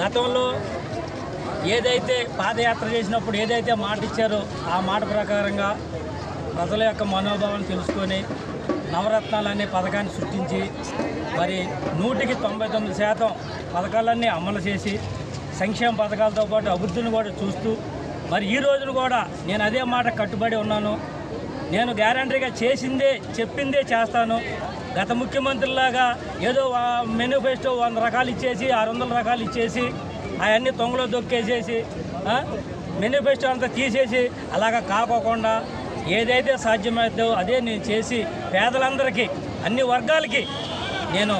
గతంలో ఏదైతే పాదయాత్ర చేసినప్పుడు ఏదైతే మాట ఇచ్చారో ఆ మాట ప్రకారంగా ప్రజల యొక్క మనోభావాన్ని తెలుసుకొని నవరత్నాలు అనే పథకాన్ని సృష్టించి మరి నూటికి తొంభై తొమ్మిది శాతం పథకాలన్నీ అమలు చేసి సంక్షేమ పథకాలతో పాటు అభివృద్ధిని కూడా చూస్తూ మరి ఈ రోజున కూడా నేను అదే మాట కట్టుబడి ఉన్నాను. నేను గ్యారంటీగా చేసిందే చెప్పిందే చేస్తాను. గత ముఖ్యమంత్రిలాగా ఏదో మేనిఫెస్టో వంద రకాలు ఇచ్చేసి ఆరు వందల రకాలు ఇచ్చేసి అవన్నీ తొంగలో దొక్కేసేసి మేనిఫెస్టో అంతా తీసేసి అలాగా కాకోకుండా ఏదైతే సాధ్యమవుతుందో అదే నేను చేసి పేదలందరికీ అన్ని వర్గాలకి నేను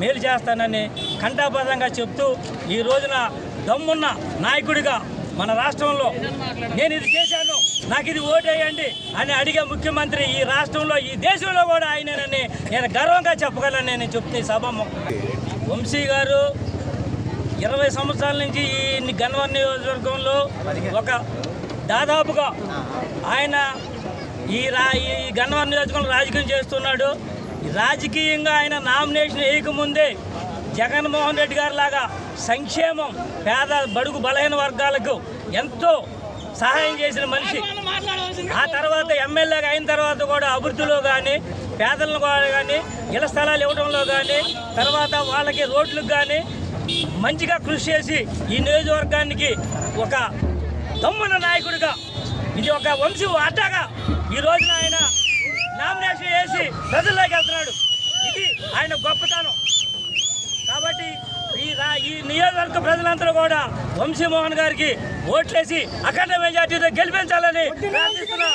మేలు చేస్తానని కంఠాపదంగా చెప్తూ ఈ రోజున దమ్మున్న నాయకుడిగా మన రాష్ట్రంలో నేను ఇది చేశాను. నాకు ఇది ఓటేయండి అని అడిగే ముఖ్యమంత్రి ఈ రాష్ట్రంలో ఈ దేశంలో కూడా ఆయననని నేను గర్వంగా చెప్పగలను నేను చెప్తే సభ వంశీ గారు ఇరవై సంవత్సరాల నుంచి ఈ గన్వర్ నియోజకవర్గంలో ఒక దాదాపుగా ఆయన ఈ రా ఈ గన్వర్ నియోజకవర్గంలో రాజకీయం చేస్తున్నాడు. రాజకీయంగా ఆయన నామినేషన్ వేయకముందే జగన్మోహన్ రెడ్డి గారి లాగా సంక్షేమం పేద బడుగు బలహీన వర్గాలకు ఎంతో సహాయం చేసిన మనిషి. ఆ తర్వాత ఎమ్మెల్యేగా అయిన తర్వాత కూడా అభివృద్ధిలో కానీ పేదలను కానీ ఇళ్ళ స్థలాలు ఇవ్వడంలో కానీ తర్వాత వాళ్ళకి రోడ్లకు కానీ మంచిగా కృషి చేసి ఈ నియోజకవర్గానికి ఒక దమ్మున నాయకుడిగా ఇది ఒక వంశీ అడ్డాగా ఈ రోజున ఆయన నామినేషన్ వేసి ప్రజల్లోకి వెళ్తున్నాడు. ఇది ఆయన గొప్పతనం. కాబట్టి ఈ నియోజకవర్గ ప్రజలందరూ కూడా వంశీమోహన్ గారికి ఓట్లేసి అఖండ మెజార్టీతో గెలిపించాలని ప్రార్థిస్తున్నాం.